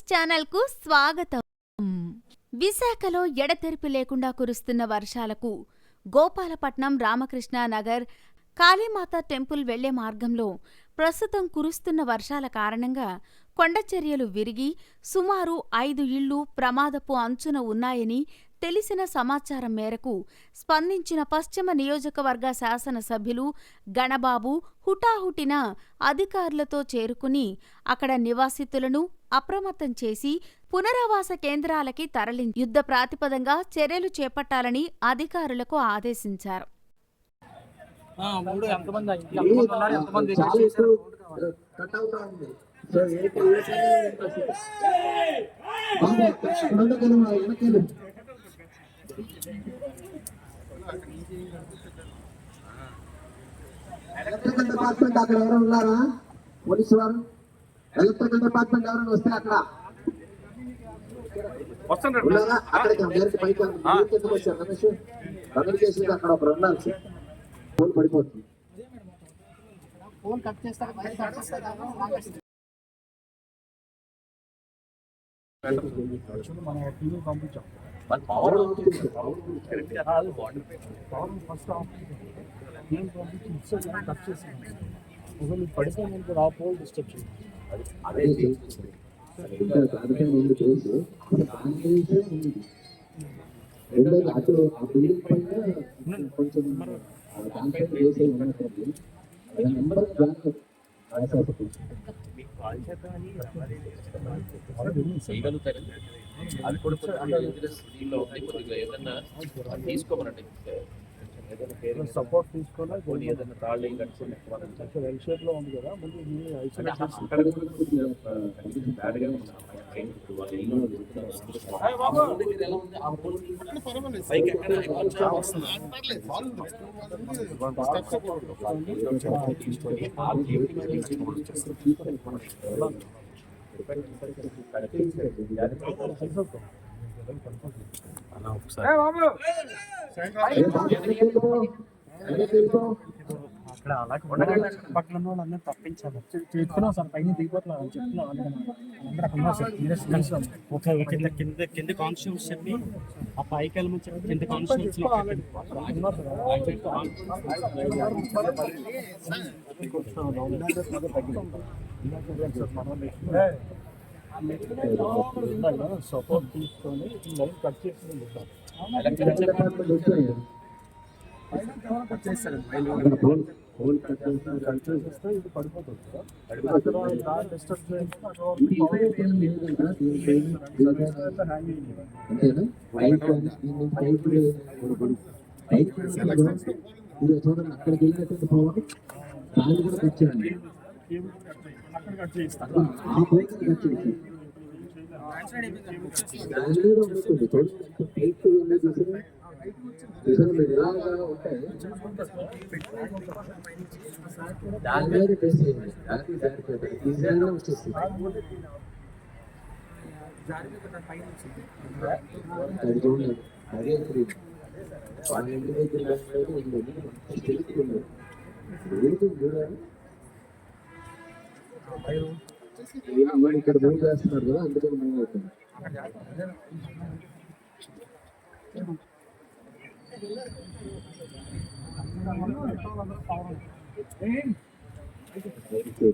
News ఛానల్కు స్వాగతం. విశాఖలో ఎడతెరిపి లేకుండా కురుస్తున్న వర్షాలకు గోపాలపట్నం రామకృష్ణ నగర్ కాళీమాత టెంపుల్ వెళ్ళే మార్గంలో ప్రస్తుతం కురుస్తున్న వర్షాల కారణంగా కొండచర్యలు విరిగి సుమారు ఐదు ఇళ్ళు ప్రమాదపు అంచున ఉన్నాయని తెలిసిన సమాచారం మేరకు స్పందించిన పశ్చిమ నియోజకవర్గ శాసనసభ్యులు గణబాబు హుటాహుటిన అధికారులతో చేరుకుని అక్కడ నివాసితులను అప్రమత్తం చేసి పునరావాస కేంద్రాలకి తరలి యుద్ధ ప్రాతిపదంగా చర్యలు చేపట్టాలని అధికారులకు ఆదేశించారు. ఎలక్ట్రికల్ డిపార్ట్మెంట్ అక్కడ ఎవరు ఉన్నారా? పోలీసు వారు ఎలక్ట్రికల్ డిపార్ట్మెంట్ ఎవరైనా వస్తే అక్కడ? వస్తాను ఉన్నారా? అక్కడికి డైరెక్ట్ పైకి మీరు కిందకు వచ్చారు? రమేష్? కమ్యూనికేషన్ అక్కడ ఒకరు ఉన్నారు ఫోన్ పడిపోతుంది. మన టీవీ పంపించాం. పవర్ అవుతుంది. సార్. పవర్ ఫస్ట్ ఆఫ్ నేను పంపించి కట్ చేసాను ఒకవేళ పడితే నేను ఆ పోల్ డిస్టర్బ్ అదే రెండోది ఆ బిల్డింగ్ పైన కొంచెం ఉన్నట్టుంది నెంబర్ అది కూడా కొంచెం ఏదన్నా తీసుకోమనండి. సపోర్ట్ తీసుకోవాలి పోనీ ఏదన్నా తాళ్ళు కట్టుకుని కొంచెం ఎల్ షేప్లో ఉంది కదా ముందు ఐసోలేట్ అక్కడ ఉండగల పక్కన వాళ్ళందరూ తప్పించాలి. చెప్తున్నాం సార్ పైన దిగిపోతున్నాం అని చెప్తున్నాం అందరం అక్కడ ఉన్నారు సార్. ఓకే కింద కింద కింద కాన్స్టిట్యూన్స్ చెప్పి ఆ పైకి వెళ్ళమని చెప్పి కింద కాన్స్టిట్యూన్స్ సపోర్ట్ తీసుకొని లైన్ కట్ చూడండి అక్కడికి వెళ్ళినటువంటి పవర్ దాన్ని కూడా కట్ చేయండి అక్కడ కట్ చేయిస్తాను ఆ దాని మీద టెస్ట్ చేయండి దానికి దానికి ఈజీగానే వచ్చేస్తుంది అది చూడండి అదే ఇప్పుడు వాళ్ళ ఇంటి దగ్గర లేకపోతే వీళ్ళు చూడాలి ఇక్కడ మూవ్ చేస్తున్నారు కదా అందుకని మూవ్ అవుతుంది బయటికి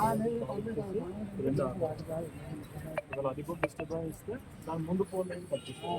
అది కూడా డిస్టర్బ్ ఇస్తే దాని ముందు ఫోన్ పట్టిస్తాం